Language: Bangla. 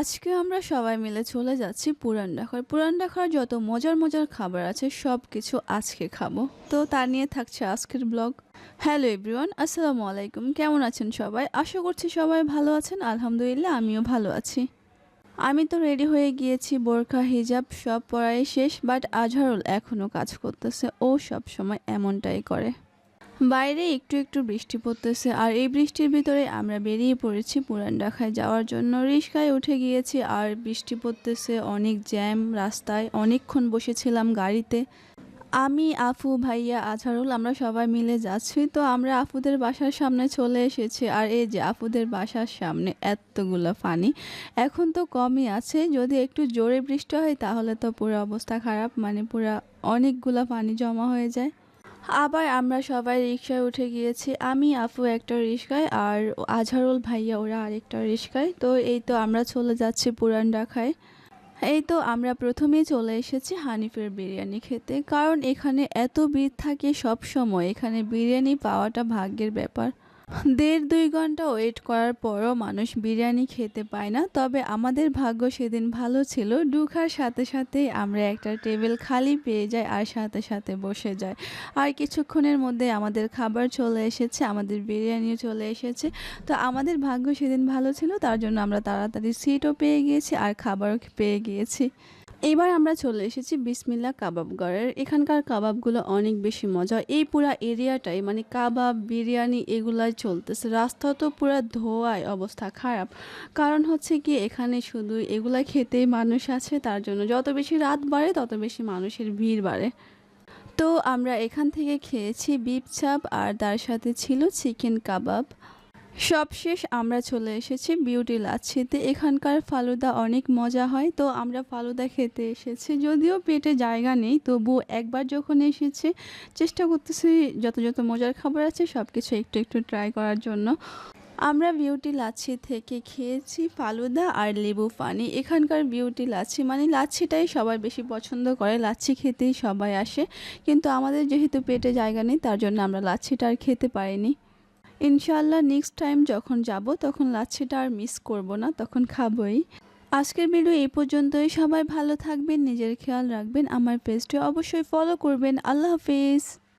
আজকে আমরা সবাই মিলে চলে যাচ্ছি পুরান ঢাকার। পুরান ঢাকার যত মজার মজার খাবার আছে সব কিছু আজকে খাব। তো তা নিয়ে থাকছে আজকের ব্লগ। হ্যালো এভরিওয়ান, আসসালামু আলাইকুম। কেমন আছেন সবাই? আশা করছি সবাই ভালো আছেন। আলহামদুলিল্লাহ, আমিও ভালো আছি। আমি তো রেডি হয়ে গিয়েছি, বোরখা, হিজাব সব পড়াই শেষ, বাট আজহারুল এখনও কাজ করতেছে। ও সব সময় এমনটাই করে। বাইরে একটু একটু বৃষ্টি পড়তেছে, আর এই বৃষ্টির ভিতরে আমরা বেরিয়ে পড়েছি পুরান ঢাকায় যাওয়ার জন্য রিক্সায় উঠে গিয়েছি, আর বৃষ্টি পড়তেছে অনেক জ্যাম রাস্তায়। অনেকক্ষণ বসেছিলাম গাড়িতে। আমি, আফু, ভাইয়া, আজহারুল, আমরা সবাই মিলে যাচ্ছি। তো আমরা আফুদের বাসার সামনে চলে এসেছি, আর এই যে আফুদের বাসার সামনে এতগুলো পানি, এখন তো কমই আছে। যদি একটু জোরে বৃষ্টি হয়, তাহলে তো পুরো অবস্থা খারাপ মানে পুরো অনেকগুলো পানি জমা হয়ে যায়। আবার আমরা সবাই রিক্সায় উঠে গিয়েছি। আমি, আফু একটা রিক্সায় আর আজহারুল ভাইয়া ওরা আরেকটা রিক্সায় তো এই তো আমরা চলে যাচ্ছি পুরান ঢাকায়। এই তো আমরা প্রথমেই চলে এসেছি হানিফের বিরিয়ানি খেতে। কারণ এখানে এত ভিড় থাকে সব সময় এখানে বিরিয়ানি পাওয়াটা ভাগ্যের ব্যাপার। দেড় দুই ঘণ্টা ওয়েট করার পরও মানুষ বিরিয়ানি খেতে পায় না। তবে আমাদের ভাগ্য সেদিন ভালো ছিল। ঢুকার সাথে সাথে আমরা একটা টেবিল খালি পেয়ে যাই আর সাথে সাথে বসে যায় আর কিছুক্ষণের মধ্যে আমাদের খাবার চলে এসেছে, আমাদের বিরিয়ানিও চলে এসেছে। তো আমাদের ভাগ্য সেদিন ভালো ছিল, তার জন্য আমরা তাড়াতাড়ি সিটও পেয়ে গিয়েছি আর খাবারও পেয়ে গিয়েছি। এবার আমরা চলে এসেছি বিসমিল্লা কাবাবগড়ের এখানকার কাবাবগুলো অনেক বেশি মজা এই পুরা এরিয়াটাই মানে কাবাব, বিরিয়ানি এগুলাই চলতেছে। রাস্তা তো পুরো ধোয়ায়, অবস্থা খারাপ। কারণ হচ্ছে কি এখানে শুধু এগুলা খেতেই মানুষ আছে, তার জন্য যত বেশি রাত বাড়ে, তত বেশি মানুষের ভিড় বাড়ে। তো আমরা এখান থেকে খেয়েছি বিপ চাপ, আর তার সাথে ছিল চিকেন কাবাব। সবশেষ আমরা চলে এসেছি বিউটি লাচ্ছিতে। এখানকার ফালুদা অনেক মজা হয়, তো আমরা ফালুদা খেতে এসেছি। যদিও পেটে জায়গা নেই, তবু একবার যখন এসেছি, চেষ্টা করতেছি যত যত মজার খাবার আছে সব কিছু একটু একটু ট্রাই করার জন্য। আমরা বিউটি লাচ্ছি থেকে খেয়েছি ফালুদা আর লেবু পানি। এখানকার বিউটি লাচ্ছি মানে লাচ্ছিটাই সবাই বেশি পছন্দ করে, লাচ্ছি খেতেই সবাই আসে। কিন্তু আমাদের যেহেতু পেটে জায়গা নেই, তার জন্য আমরা লাচ্ছিটা আর খেতে পারিনি। ইনশাআল্লাহ নেক্সট টাইম যখন যাব, তখন লাচ্ছিটা আর মিস করব না, তখন খাবই। আজকের ভিডিও এই পর্যন্তই। সবাই ভালো থাকবেন, নিজের খেয়াল রাখবেন। আমার পেজটি অবশ্যই ফলো করবেন। আল্লাহ হাফিজ।